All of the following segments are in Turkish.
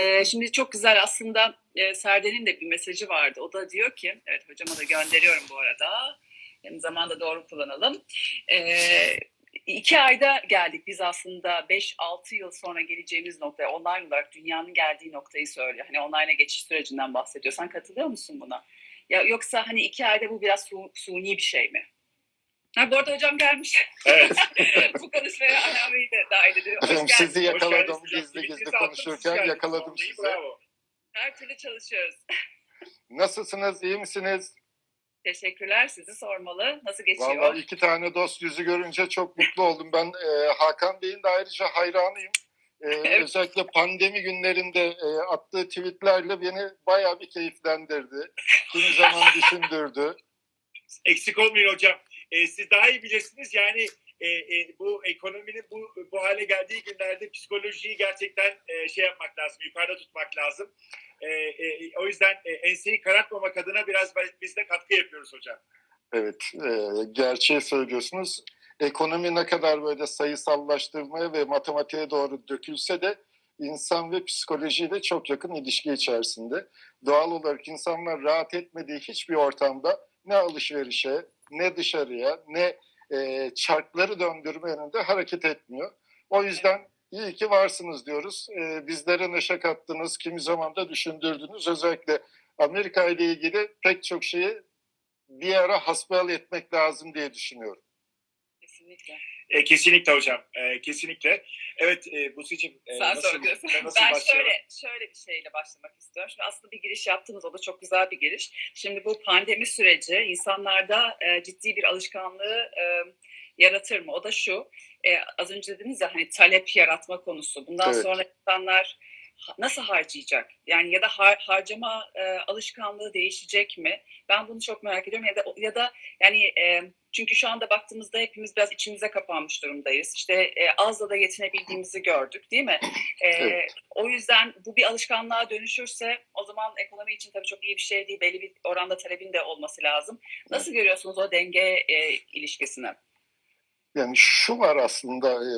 Ee, şimdi çok güzel aslında e, Serden'in de bir mesajı vardı. O da diyor ki, evet hocama da gönderiyorum bu arada. Yani zamanı doğru kullanalım. Ee, iki ayda geldik biz aslında 5-6 yıl sonra geleceğimiz noktaya online olarak dünyanın geldiği noktayı söylüyor. Hani online'a geçiş sürecinden bahsediyorsan katılıyor musun buna? Ya yoksa hani iki ayda bu biraz su, suni bir şey mi? Ha, bu arada hocam gelmiş. Evet. bu konuşmaya Alame'yi de dahil ediyor. Geldin. sizi yakaladım hocam. gizli gizli konuşurken yakaladım sizi. Bravo. Her türlü çalışıyoruz. Nasılsınız iyi misiniz? Teşekkürler. Sizi sormalı. Nasıl geçiyor? Vallahi iki tane dost yüzü görünce çok mutlu oldum. Ben e, Hakan Bey'in de ayrıca hayranıyım. E, Evet. Özellikle pandemi günlerinde e, attığı tweetlerle beni bayağı bir keyiflendirdi. Kimi zaman düşündürdü. Eksik olmayın hocam. Ee, siz daha iyi bilirsiniz. Yani e, e, bu ekonominin bu bu hale geldiği günlerde psikolojiyi gerçekten e, şey yapmak lazım, yukarıda tutmak lazım. E, e, o yüzden e, enseyi karartmamak adına biraz biz de katkı yapıyoruz hocam. Evet, e, gerçeği söylüyorsunuz. Ekonomi ne kadar böyle sayısallaştırmaya ve matematiğe doğru dökülse de insan ve psikolojiyle çok yakın ilişki içerisinde. Doğal olarak insanlar rahat etmediği hiçbir ortamda ne alışverişe, ne dışarıya, ne e, çarkları döndürme yönünde hareket etmiyor. O yüzden iyi ki varsınız diyoruz. E, bizlere neşe kattınız, kimi zaman da düşündürdünüz. Özellikle Amerika ile ilgili pek çok şeyi bir ara hasbihal etmek lazım diye düşünüyorum. Kesinlikle. E, kesinlikle hocam, e, kesinlikle. Evet, e, bu seçim e, Sen nasıl, nasıl Ben başlayalım? şöyle, şöyle bir şeyle başlamak istiyorum. Şimdi aslında bir giriş yaptınız. O da çok güzel bir giriş. Şimdi bu pandemi süreci insanlarda e, ciddi bir alışkanlığı e, yaratır mı? O da şu. E, az önce dediniz ya hani talep yaratma konusu. Bundan Evet. sonra insanlar nasıl harcayacak? Yani ya da har- harcama e, alışkanlığı değişecek mi? Ben bunu çok merak ediyorum. Ya da ya da yani e, çünkü şu anda baktığımızda hepimiz biraz içimize kapanmış durumdayız. İşte e, azla da yetinebildiğimizi gördük değil mi? E, Evet. O yüzden bu bir alışkanlığa dönüşürse o zaman ekonomi için tabii çok iyi bir şey değil. Belli bir oranda talebin de olması lazım. Nasıl görüyorsunuz o denge e, ilişkisini? Yani şu var aslında e,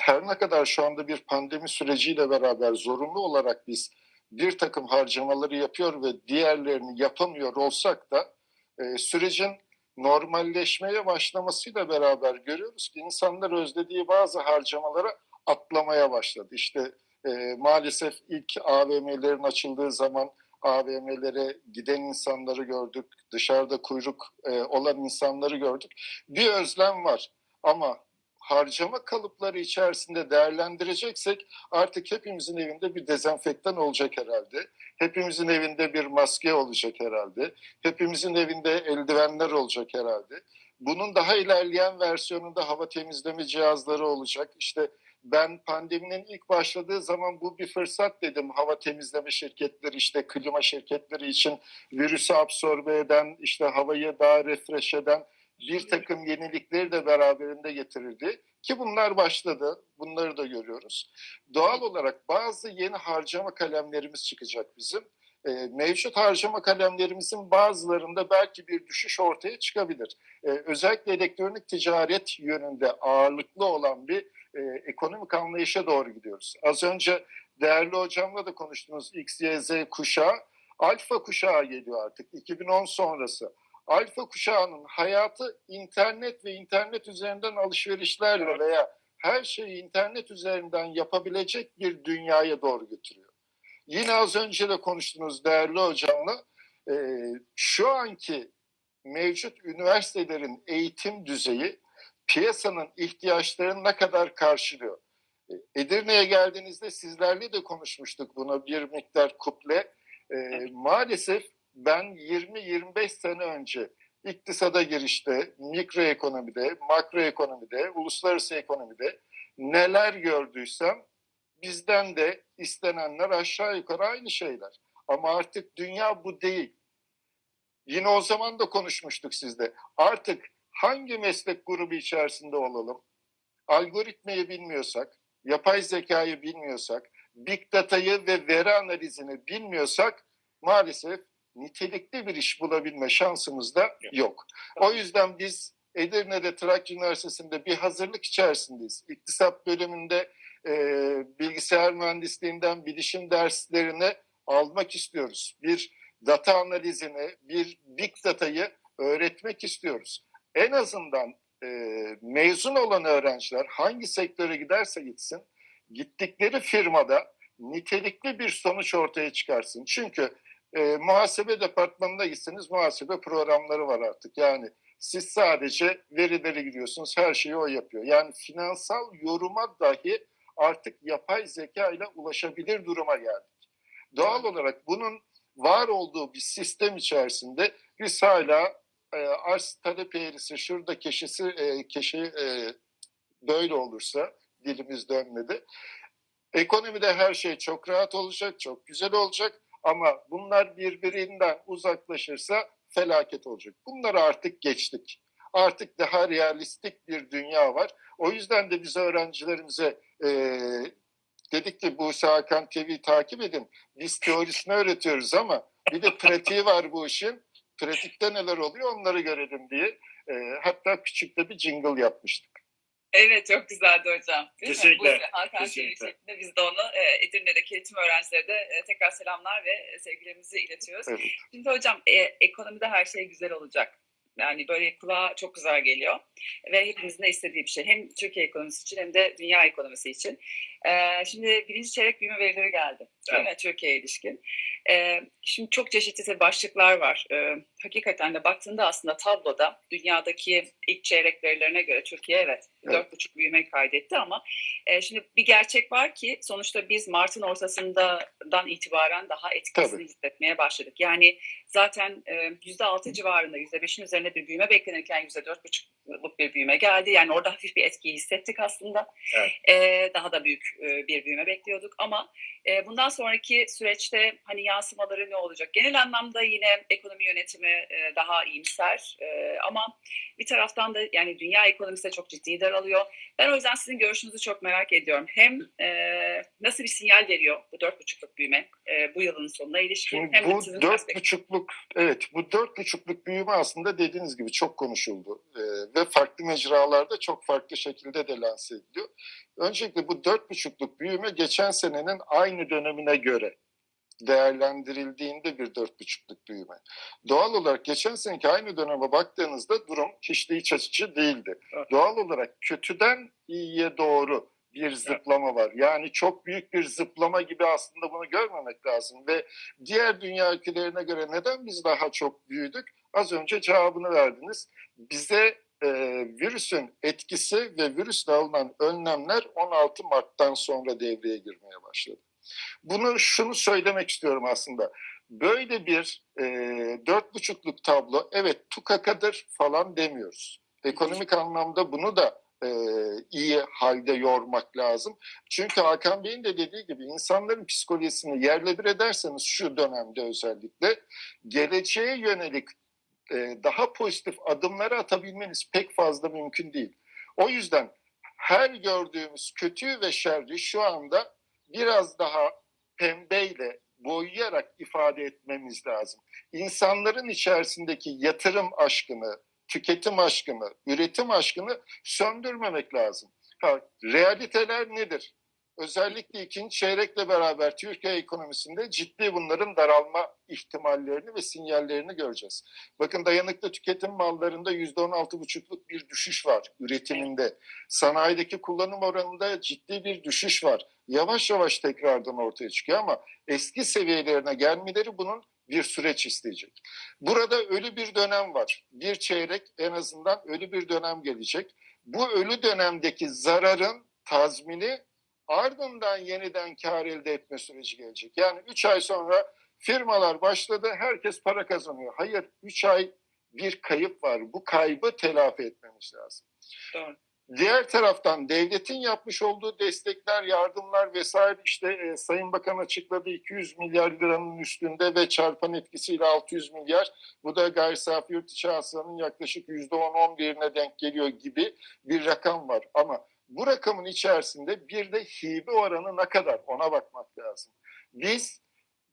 her ne kadar şu anda bir pandemi süreciyle beraber zorunlu olarak biz bir takım harcamaları yapıyor ve diğerlerini yapamıyor olsak da e, sürecin normalleşmeye başlamasıyla beraber görüyoruz ki insanlar özlediği bazı harcamalara atlamaya başladı. İşte e, maalesef ilk AVM'lerin açıldığı zaman AVM'lere giden insanları gördük, dışarıda kuyruk e, olan insanları gördük. Bir özlem var ama harcama kalıpları içerisinde değerlendireceksek artık hepimizin evinde bir dezenfektan olacak herhalde. Hepimizin evinde bir maske olacak herhalde. Hepimizin evinde eldivenler olacak herhalde. Bunun daha ilerleyen versiyonunda hava temizleme cihazları olacak. İşte ben pandeminin ilk başladığı zaman bu bir fırsat dedim. Hava temizleme şirketleri işte klima şirketleri için virüsü absorbe eden, işte havayı daha refresh eden bir takım yenilikleri de beraberinde getirirdi. Ki bunlar başladı. Bunları da görüyoruz. Doğal olarak bazı yeni harcama kalemlerimiz çıkacak bizim. E, mevcut harcama kalemlerimizin bazılarında belki bir düşüş ortaya çıkabilir. E, özellikle elektronik ticaret yönünde ağırlıklı olan bir e, ekonomik anlayışa doğru gidiyoruz. Az önce değerli hocamla da konuştunuz X, Y, Z kuşağı. Alfa kuşağı geliyor artık 2010 sonrası. Alfa kuşağının hayatı internet ve internet üzerinden alışverişlerle veya her şeyi internet üzerinden yapabilecek bir dünyaya doğru götürüyor. Yine az önce de konuştunuz değerli hocamla. Ee, şu anki mevcut üniversitelerin eğitim düzeyi piyasanın ihtiyaçlarını ne kadar karşılıyor? Ee, Edirne'ye geldiğinizde sizlerle de konuşmuştuk buna bir miktar kuple. Ee, maalesef ben 20-25 sene önce iktisada girişte, mikroekonomide, makroekonomide, uluslararası ekonomide neler gördüysem bizden de istenenler aşağı yukarı aynı şeyler. Ama artık dünya bu değil. Yine o zaman da konuşmuştuk sizde. Artık hangi meslek grubu içerisinde olalım? Algoritmayı bilmiyorsak, yapay zekayı bilmiyorsak, big data'yı ve veri analizini bilmiyorsak maalesef nitelikli bir iş bulabilme şansımız da yok. O yüzden biz Edirne'de Trakya Üniversitesi'nde bir hazırlık içerisindeyiz. İktisat bölümünde e, bilgisayar mühendisliğinden bilişim derslerini almak istiyoruz. Bir data analizini, bir big data'yı öğretmek istiyoruz. En azından e, mezun olan öğrenciler hangi sektöre giderse gitsin, gittikleri firmada nitelikli bir sonuç ortaya çıkarsın. Çünkü e, muhasebe departmanına gitseniz muhasebe programları var artık. Yani siz sadece verileri giriyorsunuz, her şeyi o yapıyor. Yani finansal yoruma dahi artık yapay zeka ile ulaşabilir duruma geldik. Doğal olarak bunun var olduğu bir sistem içerisinde biz hala e, arz talep eğrisi şurada keşisi e, keşi e, böyle olursa dilimiz dönmedi. Ekonomide her şey çok rahat olacak, çok güzel olacak ama bunlar birbirinden uzaklaşırsa felaket olacak. Bunları artık geçtik. Artık daha realistik bir dünya var. O yüzden de biz öğrencilerimize e, dedik ki Buse Hakan TV'yi takip edin. Biz teorisini öğretiyoruz ama bir de pratiği var bu işin. Pratikte neler oluyor onları görelim diye. E, hatta küçük de bir jingle yapmıştık. Evet çok güzeldi hocam. Değil Kesinlikle, Mi? Bu Hakan kesinlikle. Biz de onu e, Edirne'deki eğitim öğrencilerine de e, tekrar selamlar ve e, sevgilerimizi iletiyoruz. Evet. Şimdi hocam e, ekonomide her şey güzel olacak. Yani böyle kulağa çok güzel geliyor. Ve hepimizin de istediği bir şey. Hem Türkiye ekonomisi için hem de dünya ekonomisi için. E, şimdi birinci çeyrek büyüme verileri geldi. Değil mi? Türkiye'ye ilişkin. E, şimdi çok çeşitli başlıklar var. E, hakikaten de baktığında aslında tabloda dünyadaki ilk çeyrek verilerine göre Türkiye evet, Evet. dört buçuk büyüme kaydetti ama e, şimdi bir gerçek var ki sonuçta biz Mart'ın ortasından itibaren daha etkisini Tabii. hissetmeye başladık. Yani zaten e, yüzde altı civarında yüzde beşin üzerinde bir büyüme beklenirken yüzde dört buçukluk bir büyüme geldi. Yani orada hafif bir etkiyi hissettik aslında. Evet. E, daha da büyük e, bir büyüme bekliyorduk ama e, bundan sonraki süreçte hani yansımaları ne olacak? Genel anlamda yine ekonomi yönetimi e, daha iyimser e, ama bir taraftan da yani dünya ekonomisi de çok ciddi daralıyor. Ben o yüzden sizin görüşünüzü çok merak ediyorum. Hem e, nasıl bir sinyal veriyor bu dört buçukluk büyüme bu yılın sonuna ilişkin hem bu dört buçukluk, evet bu dört buçukluk büyüme aslında dediğiniz gibi çok konuşuldu ve farklı mecralarda çok farklı şekilde de lanse ediliyor. Öncelikle bu dört buçukluk büyüme geçen senenin aynı dönemine göre değerlendirildiğinde bir dört buçukluk büyüme. Doğal olarak geçen seneki aynı döneme baktığınızda durum hiç de iç açıcı değildi. Evet. Doğal olarak kötüden iyiye doğru bir zıplama var. Yani çok büyük bir zıplama gibi aslında bunu görmemek lazım ve diğer dünya ülkelerine göre neden biz daha çok büyüdük? Az önce cevabını verdiniz. Bize e, virüsün etkisi ve virüsle alınan önlemler 16 Mart'tan sonra devreye girmeye başladı. Bunu şunu söylemek istiyorum aslında. Böyle bir e, dört buçukluk tablo evet tukakadır falan demiyoruz. Ekonomik anlamda bunu da e, iyi halde yormak lazım. Çünkü Hakan Bey'in de dediği gibi insanların psikolojisini yerle bir ederseniz şu dönemde özellikle geleceğe yönelik e, daha pozitif adımları atabilmeniz pek fazla mümkün değil. O yüzden her gördüğümüz kötüyü ve şerri şu anda biraz daha pembeyle boyayarak ifade etmemiz lazım. İnsanların içerisindeki yatırım aşkını, tüketim aşkını, üretim aşkını söndürmemek lazım. Ha, realiteler nedir? Özellikle ikinci çeyrekle beraber Türkiye ekonomisinde ciddi bunların daralma ihtimallerini ve sinyallerini göreceğiz. Bakın dayanıklı tüketim mallarında %16,5'luk bir düşüş var üretiminde. Sanayideki kullanım oranında ciddi bir düşüş var. Yavaş yavaş tekrardan ortaya çıkıyor ama eski seviyelerine gelmeleri bunun bir süreç isteyecek. Burada ölü bir dönem var. Bir çeyrek en azından ölü bir dönem gelecek. Bu ölü dönemdeki zararın tazmini ardından yeniden kar elde etme süreci gelecek. Yani 3 ay sonra firmalar başladı, herkes para kazanıyor. Hayır, 3 ay bir kayıp var. Bu kaybı telafi etmemiz lazım. Doğru. Diğer taraftan devletin yapmış olduğu destekler, yardımlar vesaire işte e, Sayın Bakan açıkladı 200 milyar liranın üstünde ve çarpan etkisiyle 600 milyar. Bu da gayri safi yurt içi hasılanın yaklaşık %10-11'ine denk geliyor gibi bir rakam var. Ama bu rakamın içerisinde bir de hibe oranı ne kadar ona bakmak lazım. Biz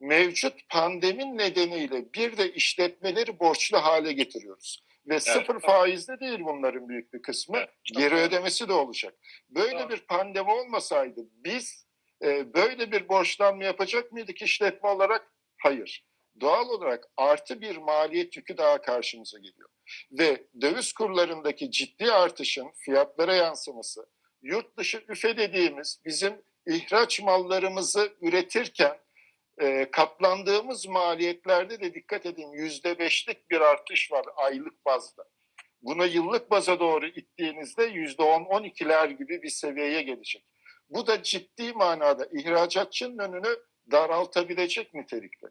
mevcut pandemin nedeniyle bir de işletmeleri borçlu hale getiriyoruz. Ve sıfır faizde değil bunların büyük bir kısmı. Evet, Geri ödemesi de olacak. Böyle Doğru. bir pandemi olmasaydı biz e, böyle bir borçlanma yapacak mıydık işletme olarak? Hayır. Doğal olarak artı bir maliyet yükü daha karşımıza geliyor. Ve döviz kurlarındaki ciddi artışın fiyatlara yansıması, yurt dışı üfe dediğimiz bizim ihraç mallarımızı üretirken e, katlandığımız maliyetlerde de dikkat edin yüzde beşlik bir artış var aylık bazda. Buna yıllık baza doğru ittiğinizde yüzde on, on ikiler gibi bir seviyeye gelecek. Bu da ciddi manada ihracatçının önünü daraltabilecek nitelikte.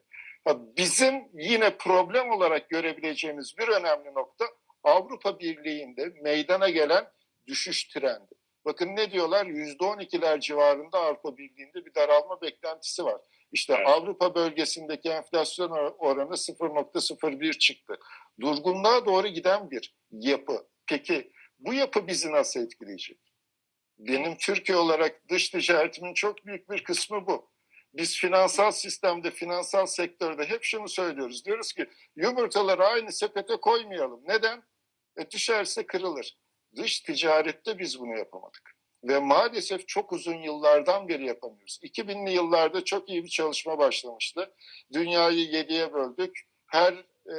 Bizim yine problem olarak görebileceğimiz bir önemli nokta Avrupa Birliği'nde meydana gelen düşüş trendi. Bakın ne diyorlar? Yüzde on ikiler civarında Avrupa Birliği'nde bir daralma beklentisi var. İşte Evet. Avrupa bölgesindeki enflasyon or- oranı 0.01 çıktı. Durgunluğa doğru giden bir yapı. Peki bu yapı bizi nasıl etkileyecek? Benim Türkiye olarak dış ticaretimin çok büyük bir kısmı bu. Biz finansal sistemde, finansal sektörde hep şunu söylüyoruz. Diyoruz ki yumurtaları aynı sepete koymayalım. Neden? E düşerse kırılır. Dış ticarette biz bunu yapamadık. Ve maalesef çok uzun yıllardan beri yapamıyoruz. 2000'li yıllarda çok iyi bir çalışma başlamıştı. Dünyayı yediye böldük. Her e,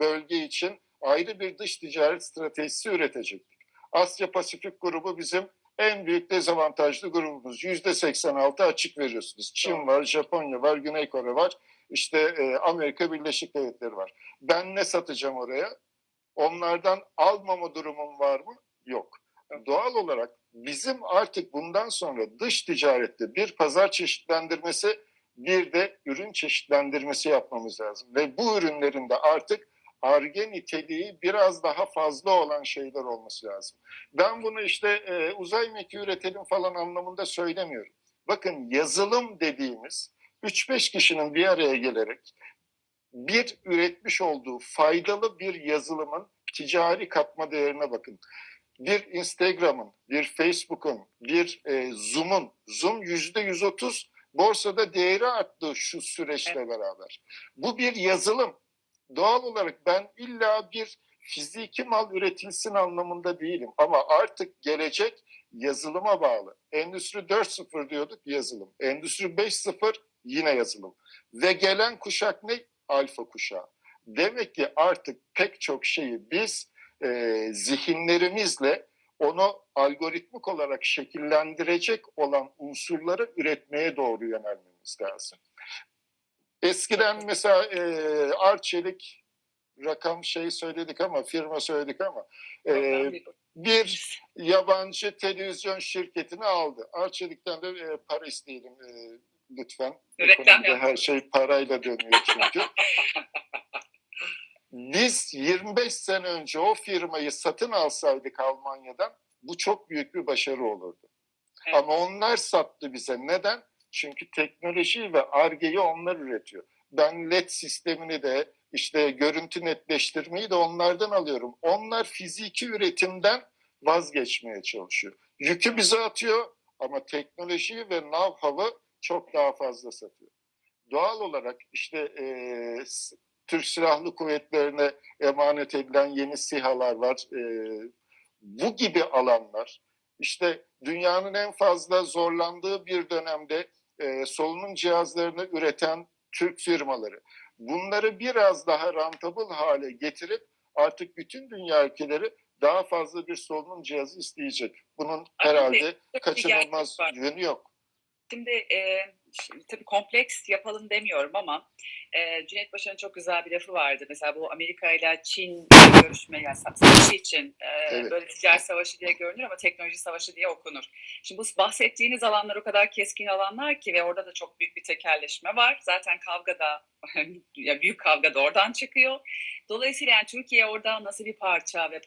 bölge için ayrı bir dış ticaret stratejisi üretecektik. Asya Pasifik grubu bizim en büyük dezavantajlı grubumuz. Yüzde 86 açık veriyorsunuz. Çin var, Japonya var, Güney Kore var. İşte e, Amerika Birleşik Devletleri var. Ben ne satacağım oraya? Onlardan almama durumum var mı? Yok. Doğal olarak bizim artık bundan sonra dış ticarette bir pazar çeşitlendirmesi bir de ürün çeşitlendirmesi yapmamız lazım. Ve bu ürünlerin de artık arge niteliği biraz daha fazla olan şeyler olması lazım. Ben bunu işte e, uzay mekiği üretelim falan anlamında söylemiyorum. Bakın yazılım dediğimiz 3-5 kişinin bir araya gelerek bir üretmiş olduğu faydalı bir yazılımın ticari katma değerine bakın. Bir Instagram'ın, bir Facebook'un, bir e, Zoom'un, Zoom yüzde 130 borsada değeri arttı şu süreçle beraber. Bu bir yazılım. Doğal olarak ben illa bir fiziki mal üretilsin anlamında değilim. Ama artık gelecek yazılıma bağlı. Endüstri 4.0 diyorduk yazılım. Endüstri 5.0 yine yazılım. Ve gelen kuşak ne? Alfa kuşağı. Demek ki artık pek çok şeyi biz e, zihinlerimizle onu algoritmik olarak şekillendirecek olan unsurları üretmeye doğru yönelmemiz lazım. Eskiden mesela e, Arçelik rakam şey söyledik ama firma söyledik ama e, bir yabancı televizyon şirketini aldı. Arçelik'ten de e, para isteyelim e, lütfen. Reklam her şey parayla dönüyor çünkü. Biz 25 sene önce o firmayı satın alsaydık Almanya'dan bu çok büyük bir başarı olurdu. Evet. Ama onlar sattı bize. Neden? Çünkü teknolojiyi ve argeyi onlar üretiyor. Ben LED sistemini de işte görüntü netleştirmeyi de onlardan alıyorum. Onlar fiziki üretimden vazgeçmeye çalışıyor. Yükü bize atıyor ama teknolojiyi ve know-how'ı çok daha fazla satıyor. Doğal olarak işte s- Türk Silahlı Kuvvetlerine emanet edilen yeni SİHA'lar var. Eee, bu gibi alanlar işte dünyanın en fazla zorlandığı bir dönemde e, solunum cihazlarını üreten Türk firmaları. Bunları biraz daha rentable hale getirip artık bütün dünya ülkeleri daha fazla bir solunum cihazı isteyecek. Bunun herhalde kaçınılmaz yönü yok. Şimdi e, şimdi tabii kompleks yapalım demiyorum ama e, Cüneyt Paşa'nın çok güzel bir lafı vardı. Mesela bu Amerika ile Çin görüşme yani savaşı için e, Evet. böyle ticaret savaşı diye görünür ama teknoloji savaşı diye okunur. Şimdi bu bahsettiğiniz alanlar o kadar keskin alanlar ki ve orada da çok büyük bir tekelleşme var. Zaten kavga da ya büyük kavga da oradan çıkıyor. Dolayısıyla yani Türkiye orada nasıl bir parça ve